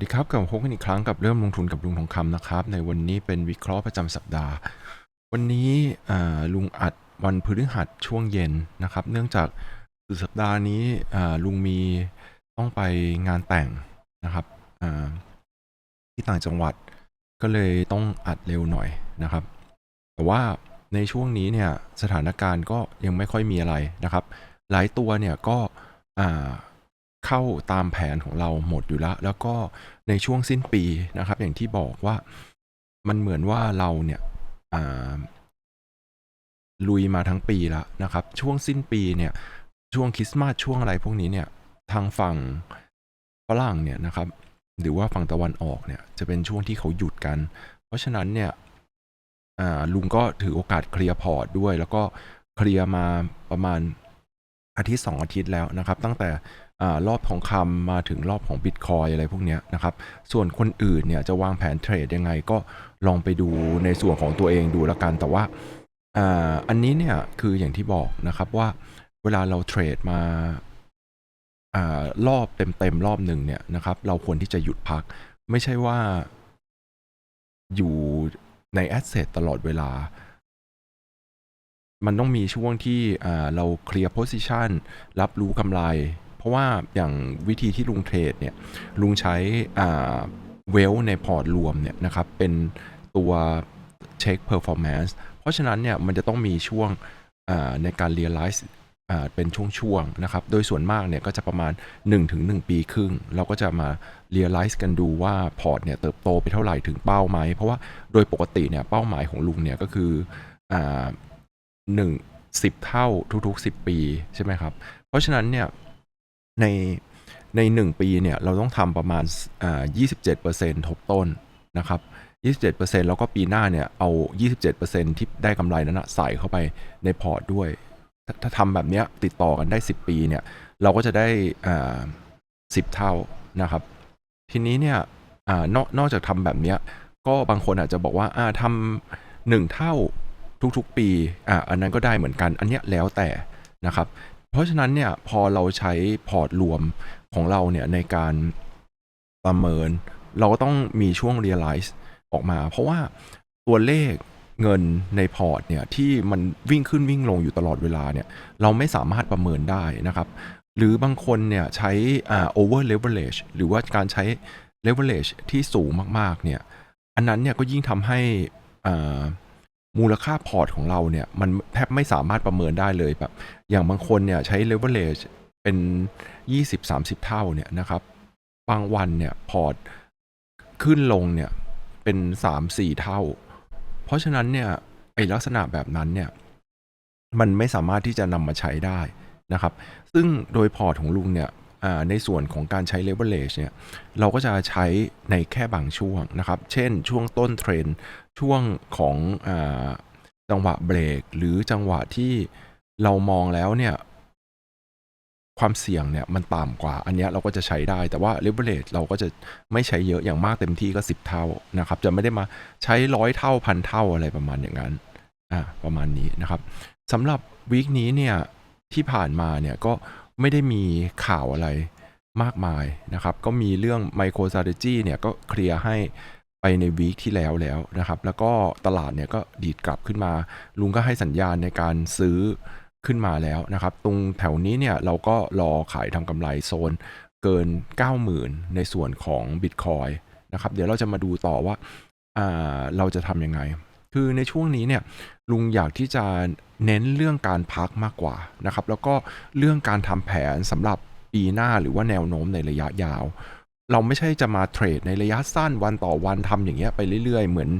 สดีครับกลับมาพบกันอีกครั้งกับเริ่มลงทุนกับลุงทองคำนะครับ ในวันนี้เป็นวิเคราะห์ประจำสัปดาห์ วันนี้ลุงอัดวันพฤหัสช่วงเย็นนะครับ เนื่องจากสุดสัปดาห์นี้ลุงมีต้องไปงานแต่งนะครับที่ต่างจังหวัดก็เลยต้องอัดเร็วหน่อยนะครับ แต่ว่าในช่วงนี้เนี่ยสถานการณ์ก็ยังไม่ค่อยมีอะไรนะครับ หลายตัวเนี่ยก็ เข้าตามแผนของเราหมดอยู่แล้ว แล้วก็ในช่วงสิ้นปีนะครับ อย่างที่บอกว่ามันเหมือนว่าเราเนี่ยลุยมาทั้งปีแล้วนะครับ ช่วงสิ้นปีเนี่ยช่วงคริสต์มาสช่วงอะไรพวกนี้เนี่ยทางฝั่งฝรั่งเนี่ยนะครับ หรือว่าฝั่งตะวันออกเนี่ยจะเป็นช่วงที่เขาหยุดกัน เพราะฉะนั้นเนี่ยลุงก็ถือโอกาสเคลียร์พอร์ตด้วย แล้วก็เคลียร์มาประมาณอาทิตย์สองอาทิตย์แล้วนะครับ ตั้งแต่ รอบทองคำมาถึงรอบของบิตคอยอะไรพวกนี้นะครับ ส่วนคนอื่นเนี่ยจะวางแผนเทรดยังไงก็ลองไปดูในส่วนของตัวเองดูล้วกันแต่ว่าอันนี้เนี่ยคืออย่างที่บอกนะครับว่าเวลาเราเทรดมาอรอบเต็มๆรอบหนึ่งเนี่ยนะครับ เราควรที่จะหยุดพัก ไม่ใช่ว่าอยู่ในแอสเซทตลอดเวลา มันต้องมีช่วงที่เราเคลียร์โพซิชันรับรู้กำไร เพราะว่าอย่างวิธีที่ลุงเทรดเนี่ยลุงใช้เวลในพอร์ตรวมเนี่ยนะครับเป็นตัวเช็คเพอร์ฟอร์แมนซ์เพราะฉะนั้นเนี่ยมันจะต้องมีช่วงในการเรียลไลซ์เป็นช่วงๆนะครับ โดยส่วนมากเนี่ยก็จะประมาณ 1-1 ปีครึ่ง เราก็จะมาเรียลไลซ์กันดูว่าพอร์ตเนี่ยเติบโตไปเท่าไหร่ถึงเป้าไหม เพราะว่าโดยปกติเนี่ยเป้าหมายของลุงเนี่ยก็คืออ่าหนึ่งสิบเท่าทุกๆ 10 ปีใช่ไหมครับ เพราะฉะนั้นเนี่ย ในใน 1 ปีเนี่ยเราต้องทำประมาณอ่า27%ทบต้นนะครับ27%แล้วก็ปีหน้าเนี่ยเอา 27%ที่ได้กำไรนั้นนะใส่เข้าไปในพอร์ตด้วย ถ้าถ้าทำแบบเนี้ยติดต่อกันได้ 10 ปีเนี่ยเราก็จะได้อ่า10 เท่านะครับ ทีนี้เนี่ยอานอกนอกจากทำแบบเนี้ยก็บางคนอาจจะบอกว่าอ่าทำหนึ่งเท่าทุกๆปีอ่าอันนั้นก็ได้เหมือนกันอันเนี้ยแล้วแต่นะครับ เพราะฉะนั้นเนี่ยพอเราใช้พอร์ตรวมของเราเนี่ยในการประเมิน เราก็ต้องมีช่วง realize ออกมา เพราะว่าตัวเลขเงินในพอร์ตเนี่ยที่มันวิ่งขึ้นวิ่งลงอยู่ตลอดเวลาเนี่ยเราไม่สามารถประเมินได้นะครับ หรือบางคนเนี่ยใช้อ่า over leverage หรือว่าการใช้ leverage ที่สูงมากๆเนี่ยอันนั้นเนี่ยก็ยิ่งทำให้อ่า มูลค่าพอร์ตของเราเนี่ย มันแทบไม่สามารถประเมินได้เลยแบบ อย่างบางคนเนี่ยใช้ leverage เป็น 20-30 เท่าเนี่ยนะครับ บางวันเนี่ยพอร์ตขึ้นลงเนี่ยเป็น 3-4 เท่า เพราะฉะนั้นเนี่ยไอลักษณะแบบนั้นเนี่ย มันไม่สามารถที่จะนำมาใช้ได้นะครับ ซึ่งโดยพอร์ตของลุงเนี่ย ในส่วนของการใช้ leverage เนี่ยเราก็จะใช้ในแค่บางช่วงนะครับ เช่นช่วงต้นเทรนช่วงของอจังหวะเบรก หรือจังหวะที่เรามองแล้วเนี่ยความเสี่ยงเนี่ยมันต่ำกว่า อันนี้เราก็จะใช้ได้ แต่ว่า leverage เราก็จะไม่ใช้เยอะอย่างมากเต็มที่ก็ 10 เท่านะครับ จะไม่ได้มาใช้ร้อยเท่าพันเท่าอะไรประมาณอย่างนั้นอ่าประมาณนี้นะครับสำหรับวีคนี้เนี่ยที่ผ่านมาเนี่ยก็ ไม่ได้มีข่าวอะไรมากมายนะครับ ก็มีเรื่อง micro strategy เนี่ยก็เคลียร์ให้ไปในวีคที่แล้วแล้วนะครับ แล้วก็ตลาดเนี่ยก็ดีดกลับขึ้นมา ลุงก็ให้สัญญาณในการซื้อขึ้นมาแล้วนะครับ ตรงแถวนี้เนี่ยเราก็รอขายทำกำไรโซนเกิน 90,000 ในส่วนของ Bitcoin นะครับ เดี๋ยวเราจะมาดูต่อว่าอ่าเราจะทำยังไง คือในช่วงนี้เนี่ย ลุงอยากที่จะเน้นเรื่องการพักมากกว่านะครับ แล้วก็เรื่องการทำแผนสำหรับปีหน้าหรือว่าแนวโน้มในระยะยาว เราไม่ใช่จะมาเทรดในระยะสั้นวันต่อวันทำอย่างเงี้ยไปเรื่อย ๆ เหมือน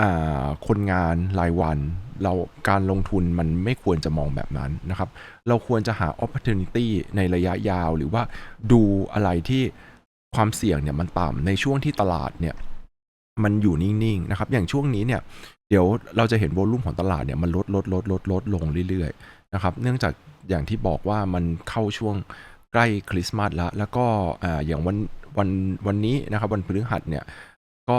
อคนงานรายวัน เราการลงทุนมันไม่ควรจะมองแบบนั้นนะครับ เราควรจะหา opportunity ในระยะยาว หรือว่าดูอะไรที่ความเสี่ยงเนี่ยมันต่ำในช่วงที่ตลาดเนี่ยมันอยู่นิ่งๆนะครับ อย่างช่วงนี้เนี่ย เดี๋ยวเราจะเห็นโวลุ่มของตลาดเนี่ยมันลดลดลดลดลดลงเรื่อยๆนะครับเนื่องจากอย่างที่บอกว่ามันเข้าช่วงใกล้คริสต์มาสแล้ว แล้วก็อ่าอย่างวันวันวันนี้นะครับวันพฤหัสเนี่ยก็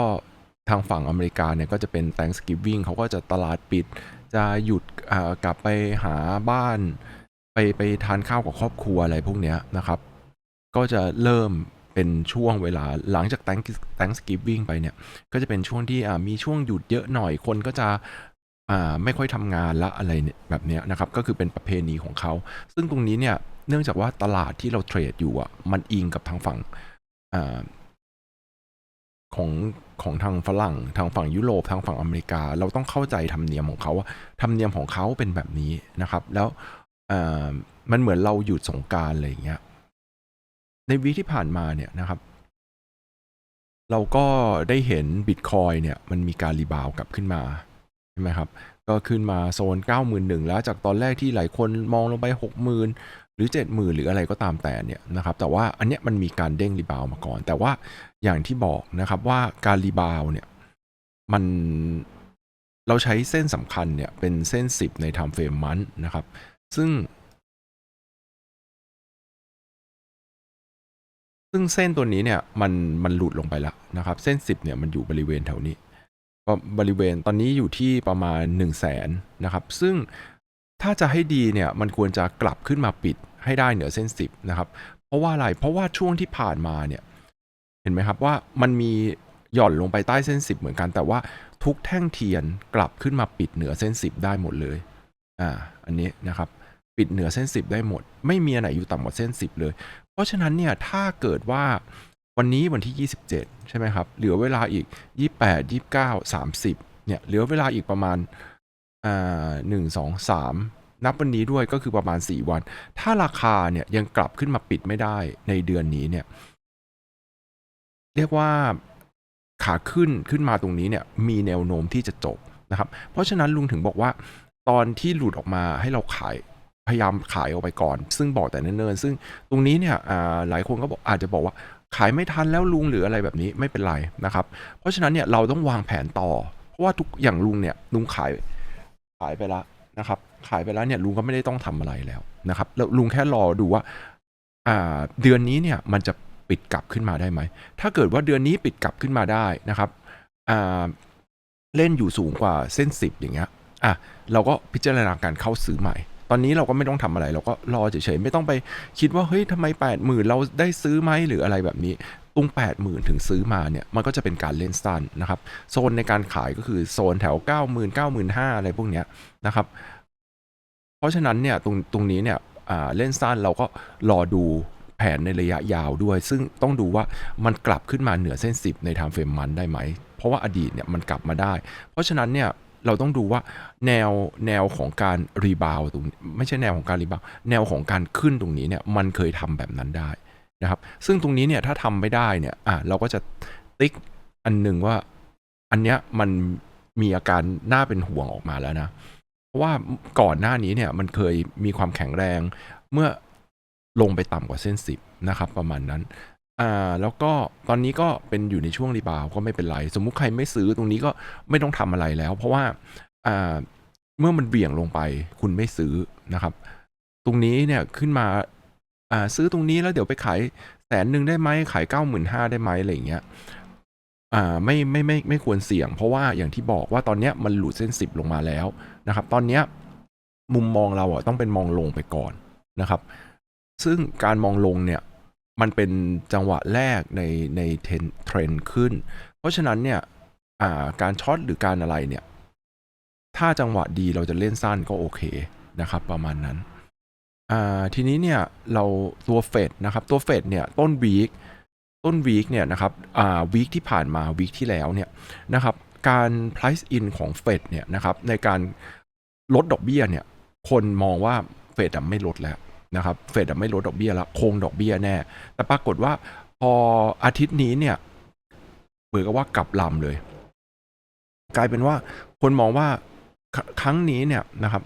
ทางฝั่งอเมริกาเนี่ยก็จะเป็น Thanksgiving เขาก็จะตลาดปิด จะหยุดกลับไปหาบ้าน ไปไปทานข้าวกับครอบครัวอะไรพวกเนี้ยนะครับ ก็จะเริ่ม เป็นช่วงเวลาหลังจาก Thanksgiving ไปเนี่ย ก็จะเป็นช่วงที่มีช่วงหยุดเยอะหน่อยคนก็จะไม่ค่อยทำงานละอะไรเนี่ยแบบนี้นะครับ ก็คือเป็นประเพณีของเขา ซึ่งตรงนี้เนี่ยเนื่องจากว่าตลาดที่เราเทรดอยู่อะมันอิงกับทางฝั่งอของของทางฝรั่ง ทางฝั่งยุโรปทางฝั่งอเมริกา เราต้องเข้าใจธรรมเนียมของเขาว่าธรรมเนียมของเขาเป็นแบบนี้นะครับ แล้วมันเหมือนเราหยุดสงการอะไรอย่างเงี้ย ในวีที่ผ่านมาเนี่ยนะครับ เราก็ได้เห็นบิตคอยเนี่ยมันมีการรีบาวกลับขึ้นมาใช่ไหมครับ ก็ขึ้นมาโซน 91,000 แล้วจากตอนแรกที่หลายคนมองลงไป 60,000 หรือ 70,000 หรืออะไรก็ตามแต่เนี่ยนะครับ แต่ว่าอันเนี้ยมันมีการเด้งรีบาวมาก่อน แต่ว่าอย่างที่บอกนะครับว่าการรีบาวเนี่ยมันเราใช้เส้นสำคัญเนี่ยเป็นเส้น 10 ใน time frame มันนะครับ ซึ่ง ซึ่งเส้นตัวนี้เนี่ยมันมันหลุดลงไปแล้วนะครับ เส้น 10เนี่ยมันอยู่บริเวณแถวนี้ก็บริเวณตอนนี้อยู่ที่ประมาณ 1 0 0 0 0แสนนะครับ ซึ่งถ้าจะให้ดีเนี่ยมันควรจะกลับขึ้นมาปิดให้ได้เหนือเส้น 10นะครับ เพราะว่าอะไรเพราะว่าช่วงที่ผ่านมาเนี่ยเห็นไหมครับว่ามันมีหย่อนลงไปใต้เส้น 10 เหมือนกัน แต่ว่าทุกแท่งเทียนกลับขึ้นมาปิดเหนือเส้น 10 ได้หมดเลยอ่าอันนี้นะครับปิดเหนือเส้น 10 ได้หมด ไม่มีอันไหนอยู่ต่ำกว่าเส้น 10 เลย เพราะฉะนั้นเนี่ยถ้าเกิดว่าวันนี้วันที่ 27 ใช่ไหมครับ เหลือเวลาอีก 28 29 30 เนี่ย เหลือเวลาอีกประมาณอ่าหนึ่งสองสามนับวันนี้ด้วยก็คือประมาณ 4 วัน ถ้าราคาเนี่ยยังกลับขึ้นมาปิดไม่ได้ในเดือนนี้เนี่ย เรียกว่าขาขึ้นขึ้นมาตรงนี้เนี่ยมีแนวโน้มที่จะจบนะครับ เพราะฉะนั้นลุงถึงบอกว่า ตอนที่หลุดออกมาให้เราขาย พยายามขายออกไปก่อน ซึ่งบอกแต่เนิ่นๆซึ่งตรงนี้เนี่ยหลายคนก็บอกอาจจะบอกว่าขายไม่ทันแล้วลุงหรืออะไรแบบนี้ไม่เป็นไรนะครับ เพราะฉะนั้นเนี่ยเราต้องวางแผนต่อ เพราะว่าทุกอย่างลุงเนี่ยลุงขายขายไปแล้วนะครับ ขายไปแล้วเนี่ยลุงก็ไม่ได้ต้องทำอะไรแล้วนะครับ แล้วลุงแค่รอดูว่าาเดือนนี้เนี่ยมันจะปิดกลับขึ้นมาได้ไหม ถ้าเกิดว่าเดือนนี้ปิดกลับขึ้นมาได้นะครับเล่นอยู่สูงกว่าเส้น 10 อย่างเงี้ยอะเราก็พิจารณาการเข้าซื้อใหม่ อนนี้เราก็ไม่ต้องทำอะไร เราก็รอเฉยๆไม่ต้องไปคิดว่าเฮ้ยทำไม8 0,000เราได้ซื้อไหมหรืออะไรแบบนี้ตรง8 0,000 ถึงซื้อมาเนี่ยมันก็จะเป็นการเล่นสั้นนะครับ โซนในการขายก็คือโซนแถว 90,000 95,000อะไรพวกเนี้ยนะครับ เพราะฉะนั้นเนี่ยตรงตรงนี้เนี่ยอ่าเล่นสั้นเราก็รอดูแผนในระยะยาวด้วย ซึ่งต้องดูว่ามันกลับขึ้นมาเหนือเส้น 10 ในไทม์เฟรมมันได้ไหม เพราะว่าอดีตเนี่ยมันกลับมาได้ เพราะฉะนั้นเนี่ย เราต้องดูว่าแนวแนวของการรีบาวตรงไม่ใช่แนวของการรีบาวแนวของการขึ้นตรงนี้เนี่ยมันเคยทำแบบนั้นได้นะครับ ซึ่งตรงนี้เนี่ยถ้าทำไม่ได้เนี่ยอะเราก็จะติ๊กอันหนึ่งว่าอันเนี้ยมันมีอาการน่าเป็นห่วงออกมาแล้วนะเพราะว่าก่อนหน้านี้เนี่ยมันเคยมีความแข็งแรงเมื่อลงไปต่ำกว่าเส้น10นะครับ ประมาณนั้น อ่า แล้วก็ตอนนี้ก็เป็นอยู่ในช่วงรีบาวก็ไม่เป็นไร สมมุติใครไม่ซื้อตรงนี้ก็ไม่ต้องทำอะไรแล้ว เพราะว่าอ่าเมื่อมันเบี่ยงลงไป คุณไม่ซื้อนะครับ ตรงนี้เนี่ยขึ้นมาอ่าซื้อตรงนี้แล้วเดี๋ยวไปขายแสนหนึ่งได้ไหมขายเก้าหมื่นห้าได้ไหมอะไรอย่างเงี้ยอ่าไม่ไม่ไม่ไม่ควรเสี่ยง เพราะว่าอย่างที่บอกว่าตอนเนี้ยมันหลุดเส้นสิบลงมาแล้วนะครับ ตอนเนี้ยมุมมองเราอะต้องเป็นมองลงไปก่อนนะครับ ซึ่งการมองลงเนี่ย มันเป็นจังหวะแรกในในเทรนด์ขึ้น เพราะฉะนั้นเนี่ยาการช็อตหรือการอะไรเนี่ย ถ้าจังหวะดีเราจะเล่นสั้นก็โอเคนะครับ ประมาณนั้น ทีนี้เนี่ยเราตัวเฟดนะครับ ตัวเฟดเนี่ยต้นวีคต้นวีคเนี่ยนะครับวีคที่ผ่านมาวีคที่แล้วเนี่ยนะครับการ price in ของเฟดเนี่ยนะครับในการลดดอกเบี้ยเนี่ยคนมองว่าเฟดไม่ลดแล้ว นะครับเฟดไม่ลดดอกเบี้ยแล้วคงดอกเบี้ยแน่ แต่ปรากฏว่าพออาทิตย์นี้เนี่ยเหมือนกับว่ากลับลำเลย กลายเป็นว่าคนมองว่าคครั้งนี้เนี่ยนะครับ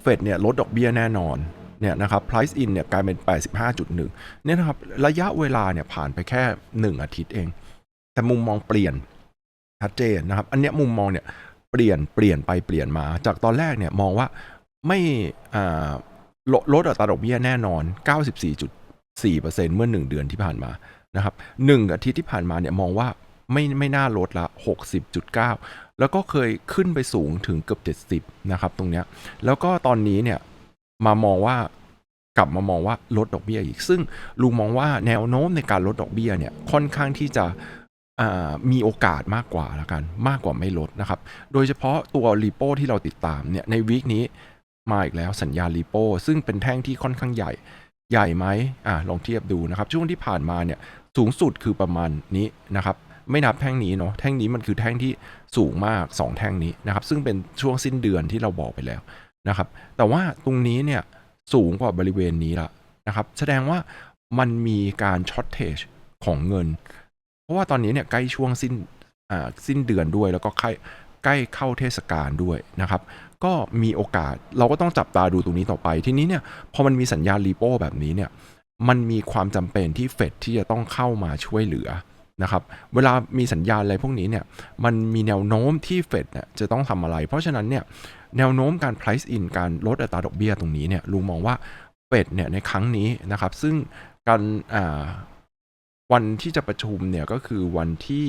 เฟดเนี่ยลดดอกเบี้ยแน่นอนเนี่ยนะครับ price in เนี่ยกลายเป็น 85.1เนี่ยนะครับระยะเวลาเนี่ยผ่านไปแค่ 1 อาทิตย์เอง แต่มุมมองเปลี่ยนชัดเจนนะครับ อันเนี้ยมุมมองเนี่ยเปลี่ยนเปลี่ยนไปเปลี่ยนมา จากตอนแรกเนี่ยมองว่าไม่อ่า ลดลดอัตราดอกเบี้ยแน่นอน 94.4%เมื่อ 1 เดือนที่ผ่านมานะครับหนึ่งอาทิตย์ที่ผ่านมาเนี่ยมองว่าไม่ไม่น่าลดละ 60.9 แล้วก็เคยขึ้นไปสูงถึงเกือบ70 นะครับ ตรงเนี้ย แล้วก็ตอนนี้เนี่ยมามองว่ากลับมามองว่าลดดอกเบี้ยอีก ซึ่งลุงมองว่าแนวโน้มในการลดดอกเบี้ยเนี่ยค่อนข้างที่จะมีโอกาสมากกว่าละกัน มากกว่าไม่ลดนะครับ โดยเฉพาะตัวรีโปที่เราติดตามเนี่ยในวีคนี้ มาอีกแล้วสัญญารีโปซึ่งเป็นแท่งที่ค่อนข้างใหญ่ใหญ่ไหมอ่าลองเทียบดูนะครับ ช่วงที่ผ่านมาเนี่ยสูงสุดคือประมาณนี้นะครับ ไม่นับแท่งนี้เนาะแท่งนี้มันคือแท่งที่สูงมาก 2 แท่งนี้นะครับ ซึ่งเป็นช่วงสิ้นเดือนที่เราบอกไปแล้วนะครับ แต่ว่าตรงนี้เนี่ยสูงกว่าบริเวณนี้ละนะครับ แสดงว่ามันมีการช็อตเทจของเงิน เพราะว่าตอนนี้เนี่ยใกล้ช่วงสิ้นอ่าสิ้นเดือนด้วยแล้วก็ใกล้ใกล้เข้าเทศกาลด้วยนะครับ ก็มีโอกาสเราก็ต้องจับตาดูตรงนี้ต่อไป ทีนี้เนี่ยพอมันมีสัญญาณรีโปแบบนี้เนี่ยมันมีความจำเป็นที่เฟดที่จะต้องเข้ามาช่วยเหลือนะครับเวลามีสัญญาณอะไรพวกนี้เนี่ยมันมีแนวโน้มที่เฟดเนี่ยจะต้องทำอะไร เพราะฉะนั้นเนี่ยแนวโน้มการ price in การลดอัตราดอกเบี้ยตรงนี้เนี่ยลุงมองว่าเฟดเนี่ยในครั้งนี้นะครับซึ่งการวันที่จะประชุมเนี่ยก็คือวันที่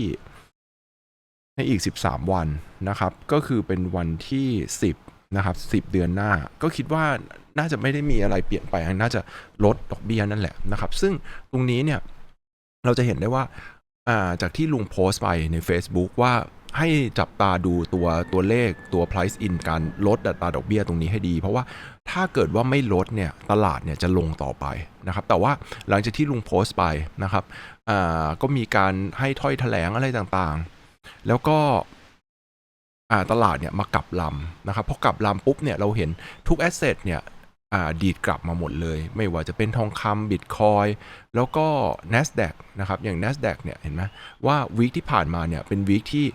ในอีก 13 วันนะครับ ก็คือเป็นวันที่ 10นะครับ10 เดือนหน้า ก็คิดว่าน่าจะไม่ได้มีอะไรเปลี่ยนไปน่าจะลดดอกเบี้ยนั่นแหละนะครับ ซึ่งตรงนี้เนี่ยเราจะเห็นได้ว่าาจากที่ลุงโพสต์ไปใน Facebook ว่าให้จับตาดูตัวตัวเลขตัว price in การลดอัตราดอกเบี้ยตรงนี้ให้ดี เพราะว่าถ้าเกิดว่าไม่ลดเนี่ยตลาดเนี่ยจะลงต่อไปนะครับแต่ว่าหลังจากที่ลุงโพสต์ไปนะครับก็มีการให้ถ้อยแถลงอะไรต่างๆ แล้วก็ตลาดเนี่ยมากลับลำนะครับพอกลับลำปุ๊บเนี่ยเราเห็นทุกแอสเซทเนี่ยดีดกลับมาหมดเลย ไม่ว่าจะเป็นทองคำบิตคอยแล้วก็ NASDAQ นะครับอย่าง NASDAQ เนี่ยเห็นไหมว่าวีคที่ผ่านมาเนี่ยเป็นวีคที่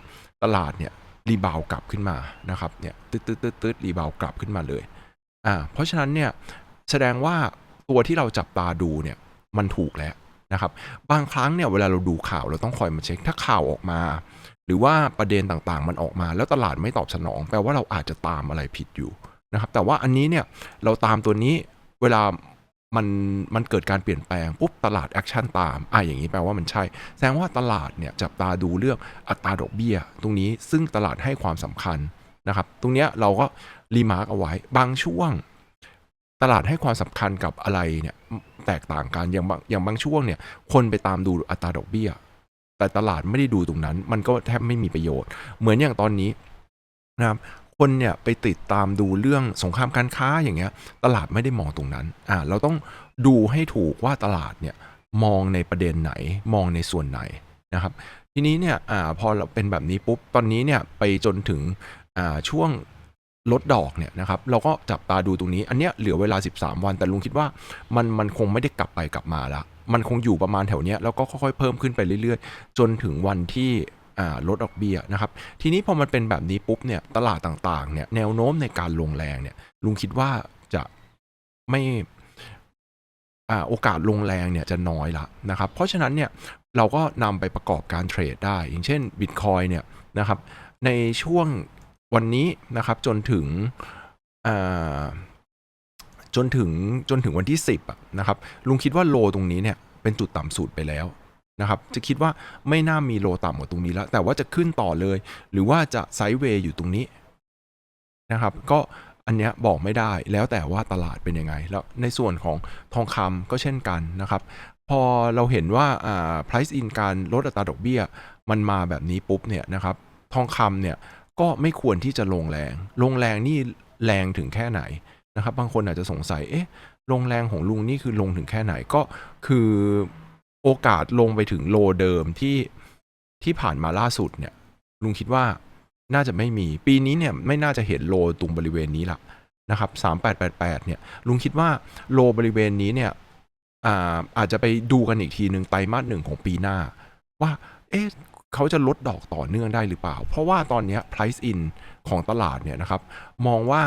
ตลาดเนี่ยรีบาวกลับขึ้นมานะครับเนี่ยตึ๊ดตึ๊ดตึ๊ดตึ๊ดรีบาวกลับขึ้นมาเลยอ่าเพราะฉะนั้นเนี่ยแสดงว่าตัวที่เราจับตาดูเนี่ยมันถูกแล้วนะครับบางครั้งเนี่ยเวลาเราดูข่าวเราต้องคอยมาเช็คถ้าข่าวออกมา หรือว่าประเด็นต่างๆ มันออกมาแล้วตลาดไม่ตอบสนอง แปลว่าเราอาจจะตามอะไรผิดอยู่นะครับแต่ว่าอันนี้เนี่ยเราตามตัวนี้เวลามันมันเกิดการเปลี่ยนแปลงปุ๊บตลาดแอคชั่นตามอะอย่างนี้แปลว่ามันใช่ แสดงว่าตลาดเนี่ยจับตาดูเรื่องอัตราดอกเบี้ย ตรงนี้ซึ่งตลาดให้ความสำคัญนะครับ ตรงเนี้ยเราก็รีมาร์กเอาไว้บางช่วง ตลาดให้ความสำคัญกับอะไรเนี่ยแตกต่างกันอย่างบางอย่างบางช่วงเนี่ยคนไปตามดูอัตราดอกเบี้ย แต่ตลาดไม่ได้ดูตรงนั้น มันก็แทบไม่มีประโยชน์ เหมือนอย่างตอนนี้นะครับคนเนี่ยไปติดตามดูเรื่องสงครามการค้าอย่างเงี้ย ตลาดไม่ได้มองตรงนั้นอ่าเราต้องดูให้ถูกว่าตลาดเนี่ยมองในประเด็นไหนมองในส่วนไหนนะครับ ทีนี้เนี่ยอ่าพอเราเป็นแบบนี้ปุ๊บตอนนี้เนี่ยไปจนถึงอ่าช่วงลดดอกเนี่ยนะครับเราก็จับตาดูตรงนี้ อันเนี้ยเหลือเวลา 13 วัน แต่ลุงคิดว่ามันมันคงไม่ได้กลับไปกลับมาละ มันคงอยู่ประมาณแถวเนี้ยแล้วก็ค่อยๆเพิ่มขึ้นไปเรื่อยๆ จนถึงวันที่ลดดอกเบี้ยนะครับทีนี้พอมันเป็นแบบนี้ปุ๊บเนี่ยตลาดต่างๆเนี่ยแนวโน้มในการลงแรงเนี่ยลุงคิดว่าจะไม่โอกาสลงแรงเนี่ยจะน้อยละนะครับเพราะฉะนั้นเนี่ยเราก็นำไปประกอบการเทรดได้ อย่างเช่น Bitcoin เนี่ยนะครับในช่วงวันนี้นะครับจนถึง จนถึงจนถึงวันที่ 10อะนะครับลุงคิดว่าโลตรงนี้เนี่ยเป็นจุดต่ำสุดไปแล้วนะครับจะคิดว่าไม่น่ามีโลต่ำกว่าตรงนี้แล้ว แต่ว่าจะขึ้นต่อเลย หรือว่าจะไซด์เวย์อยู่ตรงนี้นะครับ ก็อันเนี้ยบอกไม่ได้แล้วแต่ว่าตลาดเป็นยังไง แล้วในส่วนของทองคำก็เช่นกันนะครับ พอเราเห็นว่าอ่า price in การลดอัตราดอกเบี้ย มันมาแบบนี้ปุ๊บเนี่ยนะครับ ทองคำเนี่ยก็ไม่ควรที่จะลงแรง ลงแรงนี่แรงถึงแค่ไหน นะครับบางคนอาจจะสงสัยเอ๊ะลงแรงของลุงนี่คือลงถึงแค่ไหนก็คือโอกาสลงไปถึงโลเดิมที่ที่ผ่านมาล่าสุดเนี่ย ลุงคิดว่าน่าจะไม่มีปีนี้เนี่ยไม่น่าจะเห็นโลตรงบริเวณนี้ละนะครับ3888 เนี่ย ลุงคิดว่าโลบริเวณนี้เนี่ยอาอาจจะไปดูกันอีกทีหนึ่งไตรมาสหนึ่งของปีหน้า ว่าเอ๊ะเขาจะลดดอกต่อเนื่องได้หรือเปล่า เพราะว่าตอนนี้ price in ของตลาดเนี่ยนะครับ มองว่า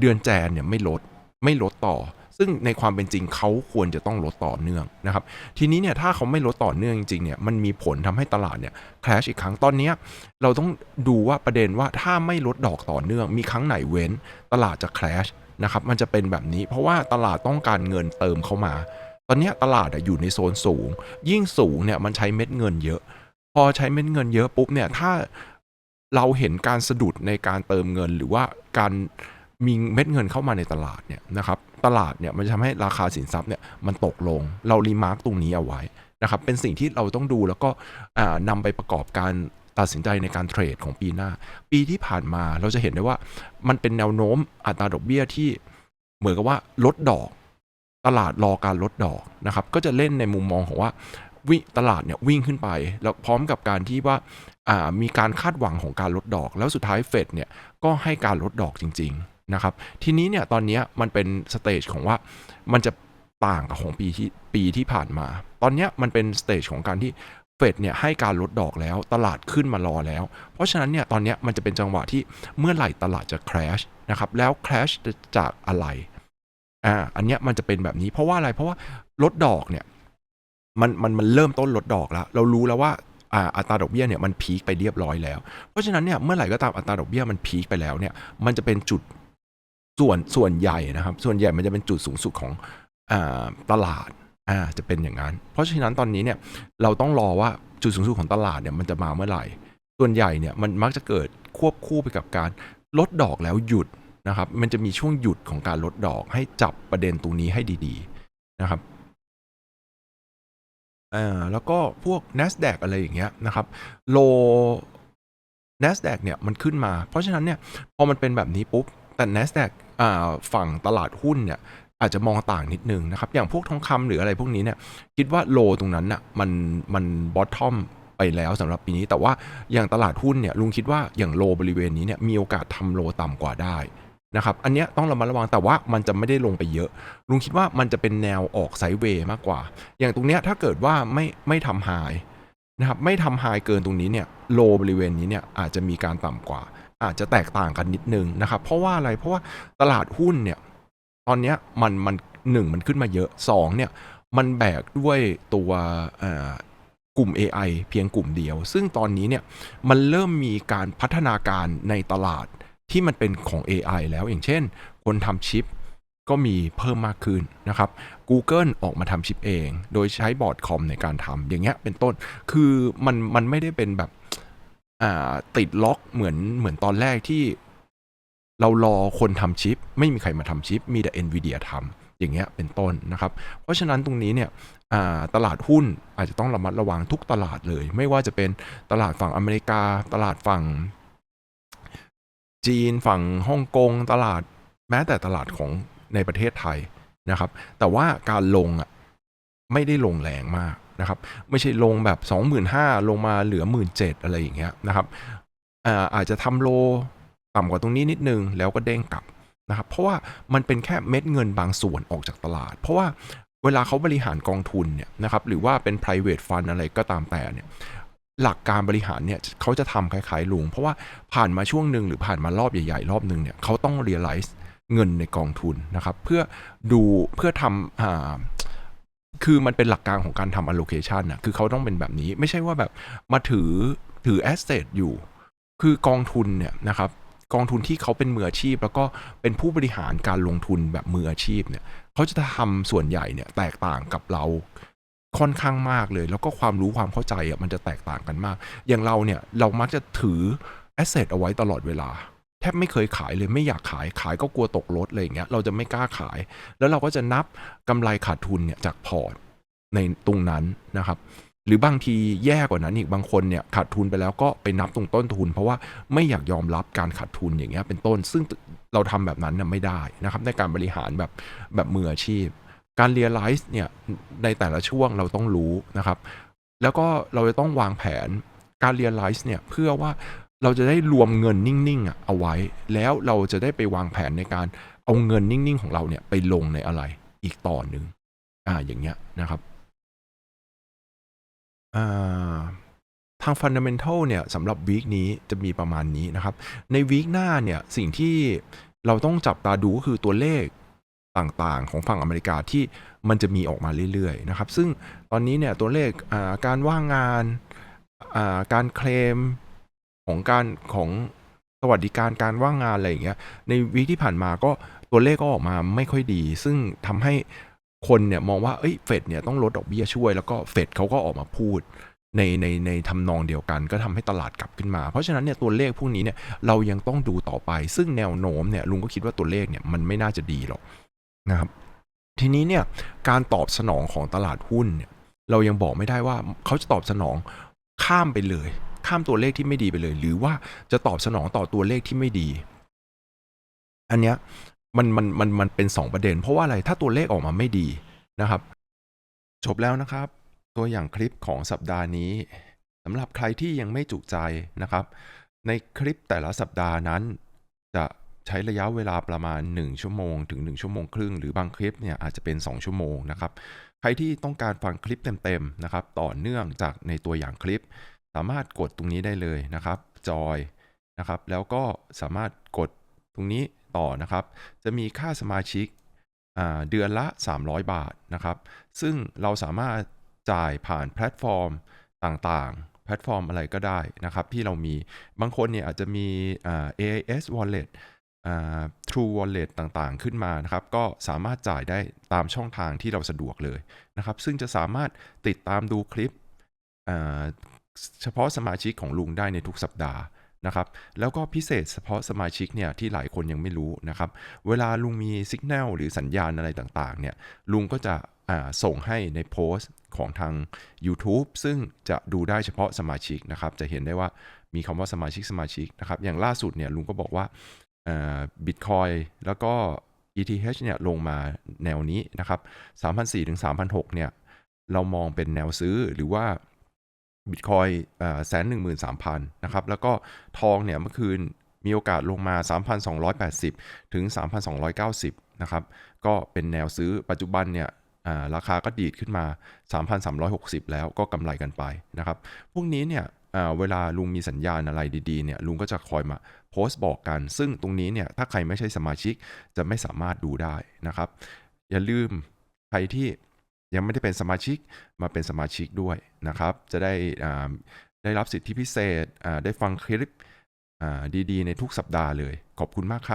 เดือนแจนเนี่ยไม่ลดไม่ลดต่อ ซึ่งในความเป็นจริงเขาควรจะต้องลดต่อเนื่องนะครับ ทีนี้เนี่ยถ้าเขาไม่ลดต่อเนื่องจริงๆเนี่ยมันมีผลทำให้ตลาดเนี่ยแคลชอีกครั้งตอนนี้เราต้องดูว่าประเด็นว่าถ้าไม่ลดดอกต่อเนื่อง มีครั้งไหนเว้น ตลาดจะแคลชนะครับมันจะเป็นแบบนี้ เพราะว่าตลาดต้องการเงินเติมเข้ามา ตอนนี้ตลาดอยู่ในโซนสูง ยิ่งสูงเนี่ยมันใช้เม็ดเงินเยอะ พอใช้เม็ดเงินเยอะปุ๊บเนี่ยถ้าเราเห็นการสะดุดในการเติมเงินหรือว่าการ มีเม็ดเงินเข้ามาในตลาดเนี่ยนะครับตลาดเนี่ยมันจะทำให้ราคาสินทรัพย์เนี่ยมันตกลงเรารีมาร์กตรงนี้เอาไว้นะครับเป็นสิ่งที่เราต้องดูแล้วก็อ่านำไปประกอบการตัดสินใจในการเทรดของปีหน้า ปีที่ผ่านมาเราจะเห็นได้ว่ามันเป็นแนวโน้มอัตราดอกเบี้ยที่เหมือนกับว่าลดดอก ตลาดรอการลดดอกนะครับก็จะเล่นในมุมมองของว่าวิตลาดเนี่ยวิ่งขึ้นไป แล้วพร้อมกับการที่ว่าามีการคาดหวังของการลดดอก แล้วสุดท้ายเฟดเนี่ยก็ให้การลดดอกจริง ๆ นะครับ ทีนี้เนี่ยตอนนี้มันเป็นสเตจของว่ามันจะต่างกับของปีที่ปีที่ผ่านมา ตอนนี้มันเป็นสเตจของการที่เฟดเนี่ยให้การลดดอกแล้วตลาดขึ้นมารอแล้ว เพราะฉะนั้นเนี่ยตอนนี้มันจะเป็นจังหวะที่เมื่อไหร่ตลาดจะ crash นะครับแล้ว crash จากอะไรอ่าอันเนี้ยมันจะเป็นแบบนี้เพราะว่าอะไรเพราะว่าลดดอกเนี่ยมันมันมันเริ่มต้นลดดอกแล้ว เรารู้แล้วว่าอ่าอัตราดอกเบี้ยเนี่ยมันพีคไปเรียบร้อยแล้ว เพราะฉะนั้นเนี่ยเมื่อไหร่ก็ตามอัตราดอกเบี้ยมันพีคไปแล้วเนี่ยมันจะเป็นจุด ส่วนส่วนใหญ่นะครับ ส่วนใหญ่มันจะเป็นจุดสูงสุดของอตลาดอ่าจะเป็นอย่างนั้น เพราะฉะนั้นตอนนี้เนี่ยเราต้องรอว่าจุดสูงสุดของตลาดเนี่ยมันจะมาเมื่อไหร่ ส่วนใหญ่เนี่ยมันมักจะเกิดควบคู่ไปกับการลดดอกแล้วหยุดนะครับ มันจะมีช่วงหยุดของการลดดอกให้จับประเด็นตรงนี้ให้ดีๆนะครับอ่าแล้วก็พวก NASDAQ อะไรอย่างเงี้ยนะครับโล NASDAQ เนี่ยมันขึ้นมา เพราะฉะนั้นเนี่ยพอมันเป็นแบบนี้ปุ๊บแต่ NASDAQ อ่า ฝั่งตลาดหุ้นเนี่ยอาจจะมองต่างนิดนึงนะครับ อย่างพวกทองคำหรืออะไรพวกนี้เนี่ยคิดว่าโลตรงนั้นน่ะมันมันบอททอมไปแล้วสำหรับปีนี้ แต่ว่าอย่างตลาดหุ้นเนี่ยลุงคิดว่าอย่างโลบริเวณนี้เนี่ยมีโอกาสทำโลต่ำกว่าได้นะครับอันเนี้ยต้องระมัดระวังแต่ว่ามันจะไม่ได้ลงไปเยอะ ลุงคิดว่ามันจะเป็นแนวออกไซด์เวย์มากกว่า อย่างตรงเนี้ยถ้าเกิดว่าไม่ไม่ทำไฮนะครับไม่ทำไฮเกินตรงนี้เนี่ยโลบริเวณนี้เนี่ยอาจจะมีการต่ำกว่า อาจจะแตกต่างกันนิดนึงนะครับ เพราะว่าอะไรเพราะว่าตลาดหุ้นเนี่ยตอนนี้มันมันหนึ่งมันขึ้นมาเยอะสองเนี่ยมันแบกด้วยตัวกลุ่ม AI เพียงกลุ่มเดียว ซึ่งตอนนี้เนี่ยมันเริ่มมีการพัฒนาการในตลาดที่มันเป็นของ AI แล้วอย่างเช่น คนทำชิปก็มีเพิ่มมากขึ้นนะครับ Google ออกมาทำชิปเอง โดยใช้บอร์ดคอมในการทำอย่างเงี้ยเป็นต้น คือมันมันไม่ได้เป็นแบบ อ่า ติดล็อกเหมือนเหมือนตอนแรกที่ เรารอคนทำชิป ไม่มีใครมาทำชิป มีแต่ NVIDIA ทำอย่างเงี้ยเป็นต้นนะครับ เพราะฉะนั้นตรงนี้เนี่ยตลาดหุ้นอาจจะต้องระมัดระวังทุกตลาดเลย ไม่ว่าจะเป็นตลาดฝั่งอเมริกา ตลาดฝั่ง จีนฝั่งฮ่องกง ตลาดแม้แต่ตลาดของในประเทศไทยนะครับ แต่ว่าการลงอะไม่ได้ลงแรงมาก นะครับไม่ใช่ลงแบบ 25,000 ลงมาเหลือ 17,000 อะไรอย่างเงี้ยนะครับอาอาจจะทำโลต่ำกว่าตรงนี้นิดนึงแล้วก็เด้งกลับนะครับเพราะว่ามันเป็นแค่เม็ดเงินบางส่วนออกจากตลาด เพราะว่าเวลาเขาบริหารกองทุนเนี่ยนะครับหรือว่าเป็น private fund อะไรก็ตามแต่เนี่ยหลักการบริหารเนี่ยเขาจะทำคล้ายๆลุง เพราะว่าผ่านมาช่วงหนึ่งหรือผ่านมารอบใหญ่ๆ รอบหนึ่งเนี่ยเขาต้อง realize เงินในกองทุนนะครับเพื่อดูเพื่อทำ คือมันเป็นหลักการของการทำ allocation นะคือเขาต้องเป็นแบบนี้ไม่ใช่ว่าแบบมาถือถือ asset อยู่ คือกองทุนเนี่ยนะครับกองทุนที่เขาเป็นมืออาชีพ แล้วก็เป็นผู้บริหารการลงทุนแบบมืออาชีพเนี่ยเขาจะทำส่วนใหญ่เนี่ยแตกต่างกับเราค่อนข้างมากเลย แล้วก็ความรู้ความเข้าใจอะมันจะแตกต่างกันมาก อย่างเราเนี่ยเรามักจะถือแอสเซทเอาไว้ตลอดเวลา แทบไม่เคยขายเลยไม่อยากขายขายก็กลัวตกรถเลยอย่างเงี้ยเราจะไม่กล้าขาย แล้วเราก็จะนับกำไรขาดทุนเนี่ยจากพอร์ตในตรงนั้นนะครับ หรือบางทีแย่กว่านั้นอีกบางคนเนี่ยขาดทุนไปแล้วก็ไปนับตรงต้นทุน เพราะว่าไม่อยากยอมรับการขาดทุนอย่างเงี้ยเป็นต้น ซึ่งเราทำแบบนั้นเนี่ยไม่ได้นะครับ ในการบริหารแบบแบบมืออาชีพ การเรียลไลซ์เนี่ยในแต่ละช่วงเราต้องรู้นะครับ แล้วก็เราจะต้องวางแผนการเรียลไลซ์เนี่ยเพื่อว่า เราจะได้รวมเงินนิ่งๆเอาไว้ แล้วเราจะได้ไปวางแผนในการเอาเงินนิ่งๆของเราเนี่ยไปลงในอะไรอีกต่อหนึ่งอ่าอย่างเงี้ยนะครับอ่าทางฟันเดเมนทัลเนี่ยสำหรับวีคนี้จะมีประมาณนี้นะครับ ในวีคหน้าเนี่ยสิ่งที่เราต้องจับตาดูก็คือตัวเลขต่างๆ ของฝั่งอเมริกาที่มันจะมีออกมาเรื่อยๆนะครับ ซึ่งตอนนี้เนี่ยตัวเลขการว่างงานการเคลม ของการของสวัสดิการการว่างงานอะไรอย่างเงี้ยในวีที่ผ่านมาก็ตัวเลขก็ออกมาไม่ค่อยดี ซึ่งทำให้คนเนี่ยมองว่าเอ้ยเฟดเนี่ยต้องลดดอกเบี้ยช่วย แล้วก็เฟดเขาก็ออกมาพูดในในในทำนองเดียวกันก็ทำให้ตลาดกลับขึ้นมา เพราะฉะนั้นเนี่ยตัวเลขพวกนี้เนี่ยเรายังต้องดูต่อไป ซึ่งแนวโน้มเนี่ยลุงก็คิดว่าตัวเลขเนี่ยมันไม่น่าจะดีหรอกนะครับ ทีนี้เนี่ยการตอบสนองของตลาดหุ้นเนี่ยเรายังบอกไม่ได้ว่าเขาจะตอบสนองข้ามไปเลย ข้ามตัวเลขที่ไม่ดีไปเลย หรือว่าจะตอบสนองต่อตัวเลขที่ไม่ดี อันเนี้ยมันมันมันมันเป็นสองประเด็น เพราะว่าอะไรถ้าตัวเลขออกมาไม่ดีนะครับ จบแล้วนะครับ ตัวอย่างคลิปของสัปดาห์นี้สำหรับใครที่ยังไม่จุใจนะครับ ในคลิปแต่ละสัปดาห์นั้น จะใช้ระยะเวลาประมาณ 1 ชั่วโมง ถึง 1 ชั่วโมงครึ่ง หรือบางคลิปเนี่ยอาจจะเป็น 2 ชั่วโมงนะครับ ใครที่ต้องการฟังคลิปเต็มๆนะครับ ต่อเนื่องจากในตัวอย่างคลิป สามารถกดตรงนี้ได้เลยนะครับจอยนะครับ แล้วก็สามารถกดตรงนี้ต่อนะครับ จะมีค่าสมาชิกเดือนละ 300 บาทนะครับ ซึ่งเราสามารถจ่ายผ่านแพลตฟอร์มต่างๆ แพลตฟอร์มอะไรก็ได้นะครับ ที่เรามีบางคนเนี่ยอาจจะมี AIS Wallet True Wallet ต่างๆ ขึ้นมานะครับ ก็สามารถจ่ายได้ตามช่องทางที่เราสะดวกเลยนะครับ ซึ่งจะสามารถติดตามดูคลิป เฉพาะสมาชิกของลุงได้ในทุกสัปดาห์นะครับแล้วก็พิเศษเฉพาะสมาชิกเนี่ยที่หลายคนยังไม่รู้นะครับเวลาลุงมีสัญญาณหรือสัญญาณอะไรต่างๆเนี่ยลุงก็จะส่งให้ในโพสต์ของทาง YouTube ซึ่งจะดูได้เฉพาะสมาชิกนะครับจะเห็นได้ว่ามีคำว่าสมาชิกสมาชิกนะครับอย่างล่าสุดเนี่ยลุงก็บอกว่าบิตคอยแล้วก็ ETH เนี่ยลงมาแนวนี้นะครับ3,400ถึง3,600 เนี่ยเรามองเป็นแนวซื้อหรือว่า บิตคอยแสนหนึ่งหมื่นสามพันนะครับ แล้วก็ทองเนี่ยเมื่อคืนมีโอกาสลงมา 3,280 ถึง 3,290 นะครับ ก็เป็นแนวซื้อปัจจุบันเนี่ยราคาก็ดีดขึ้นมา 3,360 แล้วก็กำไรกันไปนะครับ พวกนี้เนี่ยเวลาลุงมีสัญญาณอะไรดีๆเนี่ยลุงก็จะคอยมาโพสต์บอกกัน ซึ่งตรงนี้เนี่ยถ้าใครไม่ใช่สมาชิกจะไม่สามารถดูได้นะครับ อย่าลืมใครที่ ยังไม่ได้เป็นสมาชิกมาเป็นสมาชิกด้วยนะครับ จะได้ได้รับสิทธิพิเศษได้ฟังคลิปดีๆ ในทุกสัปดาห์เลย ขอบคุณมากครับ